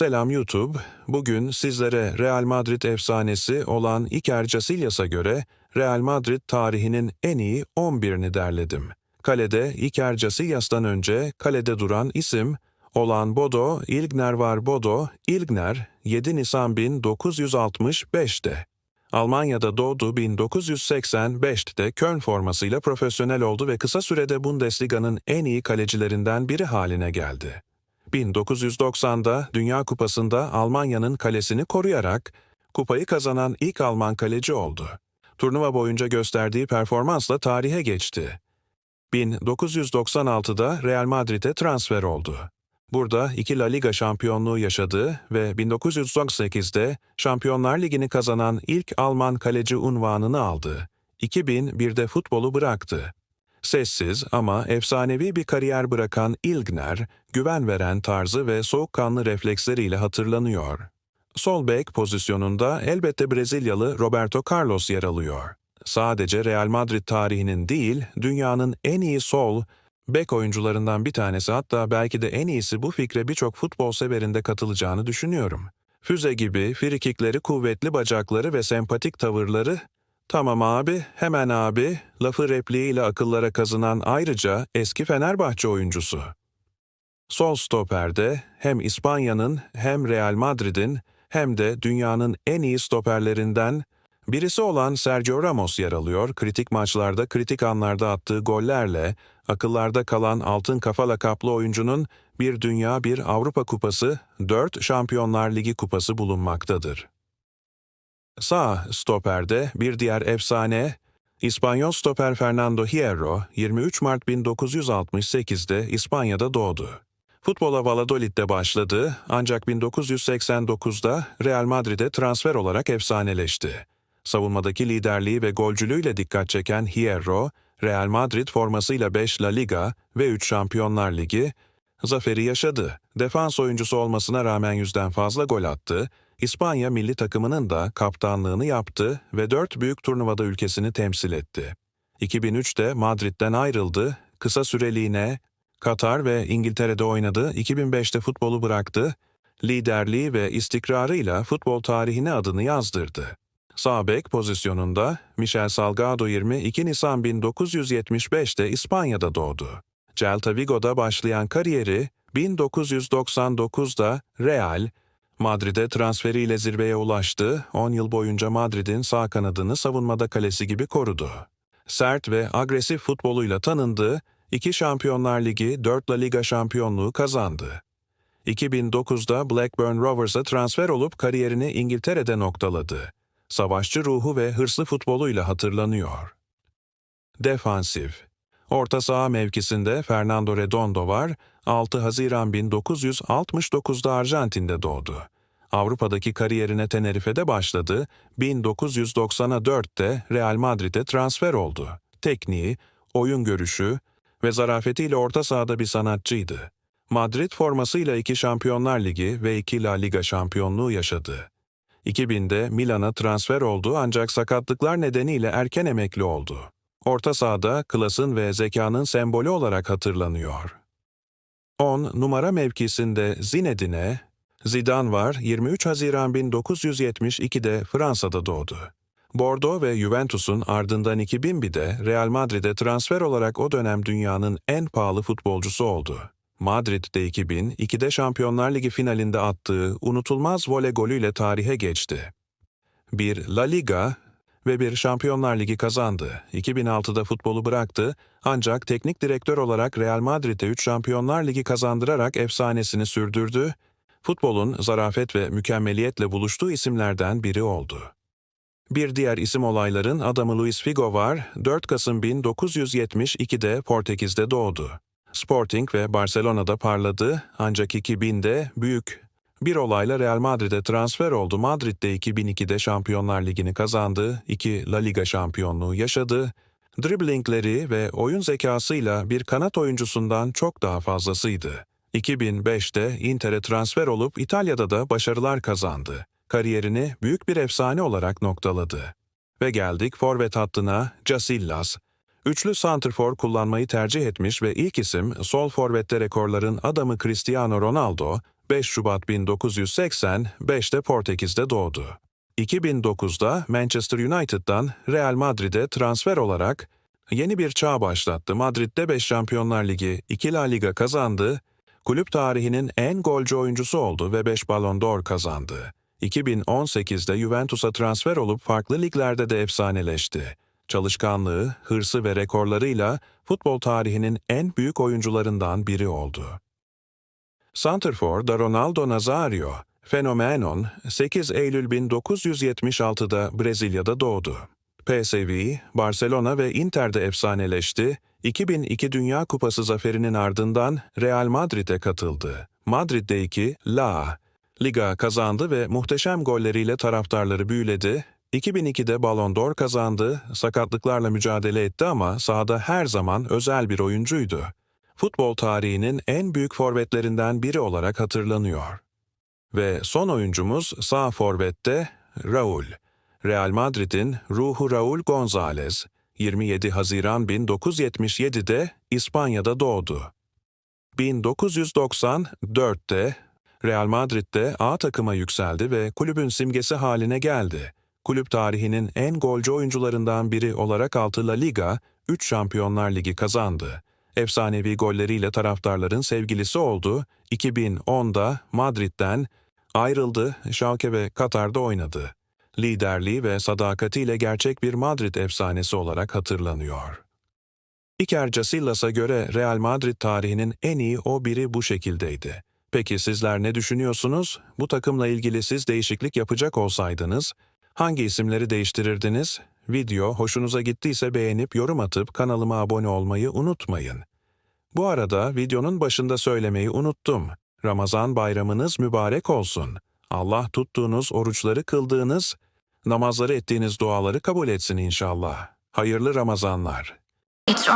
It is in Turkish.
Selam YouTube. Bugün sizlere Real Madrid efsanesi olan Iker Casillas'a göre Real Madrid tarihinin en iyi 11'ini derledim. Kalede Iker Casillas'tan önce kalede duran isim olan Bodo, İlgner var Bodo, İlgner 7 Nisan 1965'te. Almanya'da doğdu 1985'te Köln formasıyla profesyonel oldu ve kısa sürede Bundesliga'nın en iyi kalecilerinden biri haline geldi. 1990'da Dünya Kupası'nda Almanya'nın kalesini koruyarak kupayı kazanan ilk Alman kaleci oldu. Turnuva boyunca gösterdiği performansla tarihe geçti. 1996'da Real Madrid'e transfer oldu. Burada iki La Liga şampiyonluğu yaşadı ve 1998'de Şampiyonlar Ligi'ni kazanan ilk Alman kaleci unvanını aldı. 2001'de futbolu bıraktı. Sessiz ama efsanevi bir kariyer bırakan Ilgner, güven veren tarzı ve soğukkanlı refleksleriyle hatırlanıyor. Sol bek pozisyonunda elbette Brezilyalı Roberto Carlos yer alıyor. Sadece Real Madrid tarihinin değil, dünyanın en iyi sol, bek oyuncularından bir tanesi hatta belki de en iyisi bu fikre birçok futbol severinde katılacağını düşünüyorum. Füze gibi frikikleri kuvvetli bacakları ve sempatik tavırları Tamam abi, hemen abi, lafı repliğiyle akıllara kazınan ayrıca eski Fenerbahçe oyuncusu. Sol stoperde hem İspanya'nın hem Real Madrid'in hem de dünyanın en iyi stoperlerinden birisi olan Sergio Ramos yer alıyor. Kritik maçlarda, kritik anlarda attığı gollerle akıllarda kalan altın kafa lakaplı oyuncunun bir dünya, bir Avrupa kupası, dört Şampiyonlar Ligi kupası bulunmaktadır. Sağ stoperde bir diğer efsane, İspanyol stoper Fernando Hierro 23 Mart 1968'de İspanya'da doğdu. Futbola Valladolid'de başladı ancak 1989'da Real Madrid'e transfer olarak efsaneleşti. Savunmadaki liderliği ve golcülüğüyle dikkat çeken Hierro, Real Madrid formasıyla 5 La Liga ve 3 Şampiyonlar Ligi zaferi yaşadı. Defans oyuncusu olmasına rağmen yüzden fazla gol attı, İspanya milli takımının da kaptanlığını yaptı ve dört büyük turnuvada ülkesini temsil etti. 2003'te Madrid'den ayrıldı, kısa süreliğine Katar ve İngiltere'de oynadı, 2005'te futbolu bıraktı, liderliği ve istikrarıyla futbol tarihine adını yazdırdı. Sağ bek pozisyonunda Michel Salgado 22 Nisan 1975'te İspanya'da doğdu. Celta Vigo'da başlayan kariyeri 1999'da Real, Madrid'e transferiyle zirveye ulaştı, 10 yıl boyunca Madrid'in sağ kanadını savunmada kalesi gibi korudu. Sert ve agresif futboluyla tanındı, iki Şampiyonlar Ligi, 4 La Liga şampiyonluğu kazandı. 2009'da Blackburn Rovers'a transfer olup kariyerini İngiltere'de noktaladı. Savaşçı ruhu ve hırslı futboluyla hatırlanıyor. Defansif Orta saha mevkisinde Fernando Redondo var, 6 Haziran 1969'da Arjantin'de doğdu. Avrupa'daki kariyerine Tenerife'de başladı, 1994'te Real Madrid'e transfer oldu. Tekniği, oyun görüşü ve zarafetiyle orta sahada bir sanatçıydı. Madrid formasıyla iki Şampiyonlar Ligi ve iki La Liga şampiyonluğu yaşadı. 2000'de Milan'a transfer oldu ancak sakatlıklar nedeniyle erken emekli oldu. Orta sahada klasın ve zekanın sembolü olarak hatırlanıyor. 10 numara mevkisinde Zinedine, Zidane var 23 Haziran 1972'de Fransa'da doğdu. Bordeaux ve Juventus'un ardından 2001'de Real Madrid'e transfer olarak o dönem dünyanın en pahalı futbolcusu oldu. Madrid'de 2002'de Şampiyonlar Ligi finalinde attığı unutulmaz voley golüyle tarihe geçti. Bir La Liga ve bir Şampiyonlar Ligi kazandı. 2006'da futbolu bıraktı ancak teknik direktör olarak Real Madrid'e 3 Şampiyonlar Ligi kazandırarak efsanesini sürdürdü. Futbolun zarafet ve mükemmeliyetle buluştuğu isimlerden biri oldu. Bir diğer isim olayların adamı Luis Figo var, 4 Kasım 1972'de Portekiz'de doğdu. Sporting ve Barcelona'da parladı ancak 2000'de büyük bir olayla Real Madrid'e transfer oldu. Madrid'de 2002'de Şampiyonlar Ligi'ni kazandı, iki La Liga şampiyonluğu yaşadı. Driblingleri ve oyun zekasıyla bir kanat oyuncusundan çok daha fazlasıydı. 2005'te Inter'e transfer olup İtalya'da da başarılar kazandı. Kariyerini büyük bir efsane olarak noktaladı. Ve geldik forvet hattına Casillas. Üçlü santrfor kullanmayı tercih etmiş ve ilk isim sol forvette rekorların adamı Cristiano Ronaldo, 5 Şubat 1985'te Portekiz'de doğdu. 2009'da Manchester United'dan Real Madrid'e transfer olarak yeni bir çağ başlattı. Madrid'de 5 Şampiyonlar Ligi, 2 La Liga kazandı, kulüp tarihinin en golcü oyuncusu oldu ve 5 Ballon d'Or kazandı. 2018'de Juventus'a transfer olup farklı liglerde de efsaneleşti. Çalışkanlığı, hırsı ve rekorlarıyla futbol tarihinin en büyük oyuncularından biri oldu. Santrfor'da Ronaldo Nazario, Fenomenon, 8 Eylül 1976'da Brezilya'da doğdu. PSV, Barcelona ve Inter'de efsaneleşti, 2002 Dünya Kupası zaferinin ardından Real Madrid'e katıldı. Madrid'de 2 La Liga kazandı ve muhteşem golleriyle taraftarları büyüledi. 2002'de Ballon d'Or kazandı, sakatlıklarla mücadele etti ama sahada her zaman özel bir oyuncuydu. Futbol tarihinin en büyük forvetlerinden biri olarak hatırlanıyor. Ve son oyuncumuz sağ forvette Raul. Real Madrid'in ruhu Raul González. 27 Haziran 1977'de İspanya'da doğdu. 1994'te Real Madrid'de A takıma yükseldi ve kulübün simgesi haline geldi. Kulüp tarihinin en golcü oyuncularından biri olarak 6 La Liga, 3 Şampiyonlar Ligi kazandı. Efsanevi golleriyle taraftarların sevgilisi oldu. 2010'da Madrid'den ayrıldı, Schalke ve Katar'da oynadı. Liderliği ve sadakatiyle gerçek bir Madrid efsanesi olarak hatırlanıyor. Iker Casillas'a göre Real Madrid tarihinin en iyi o biri bu şekildeydi. Peki sizler ne düşünüyorsunuz? Bu takımla ilgili siz değişiklik yapacak olsaydınız, hangi isimleri değiştirirdiniz? Video hoşunuza gittiyse beğenip yorum atıp kanalıma abone olmayı unutmayın. Bu arada videonun başında söylemeyi unuttum. Ramazan bayramınız mübarek olsun. Allah tuttuğunuz oruçları kıldığınız, namazları ettiğiniz duaları kabul etsin inşallah. Hayırlı Ramazanlar. It's.